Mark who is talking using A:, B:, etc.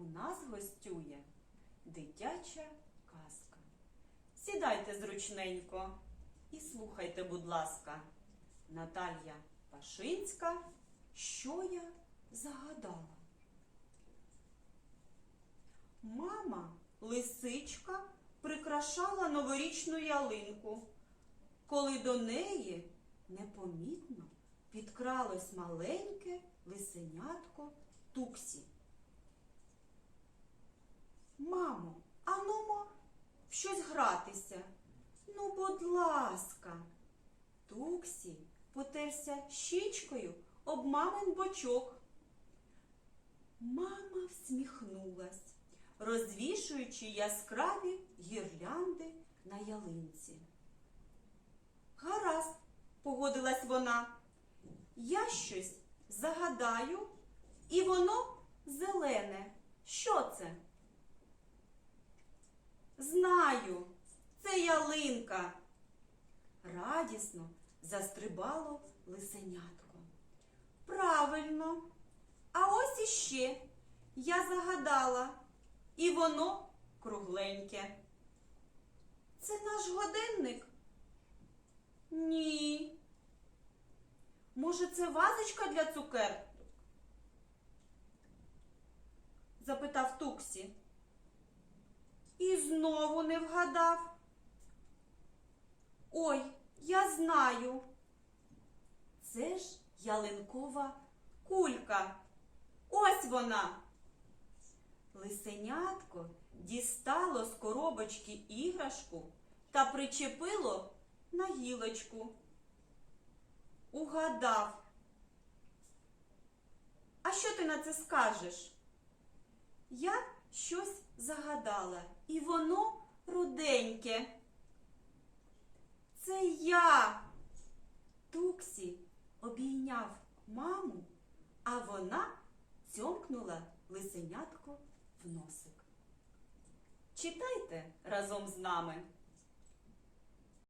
A: у нас гостює дитяча казка. Сідайте зручненько і слухайте, будь ласка, Наталія Пашинська, що я загадала. Мама лисичка прикрашала новорічну ялинку, коли до неї непомітно підкралось маленьке лисенятко Туксі. Мамо, а нумо в щось гратися. Ну, будь ласка. Туксі потерся щічкою об мамин бочок. Мама всміхнулась, розвішуючи яскраві гірлянди на ялинці. Гаразд, погодилась вона. Я щось загадаю, і воно зелене. Що це? Знаю, це ялинка. Радісно застрибало лисенятко. Правильно. А ось іще я загадала, і воно кругленьке. Це наш годинник? Ні. Може, це вазочка для цукерок? запитав Туксі. Вгадав. Ой, я знаю. Це ж ялинкова кулька. Ось вона. Лисенятко дістало з коробочки іграшку та причепило на гілочку. Угадав. А що ти на це скажеш? Я щось загадала, і воно руденьке. Це я. Туксі обійняв маму, а вона цьомкнула лисенятко в носик. Читайте разом з нами.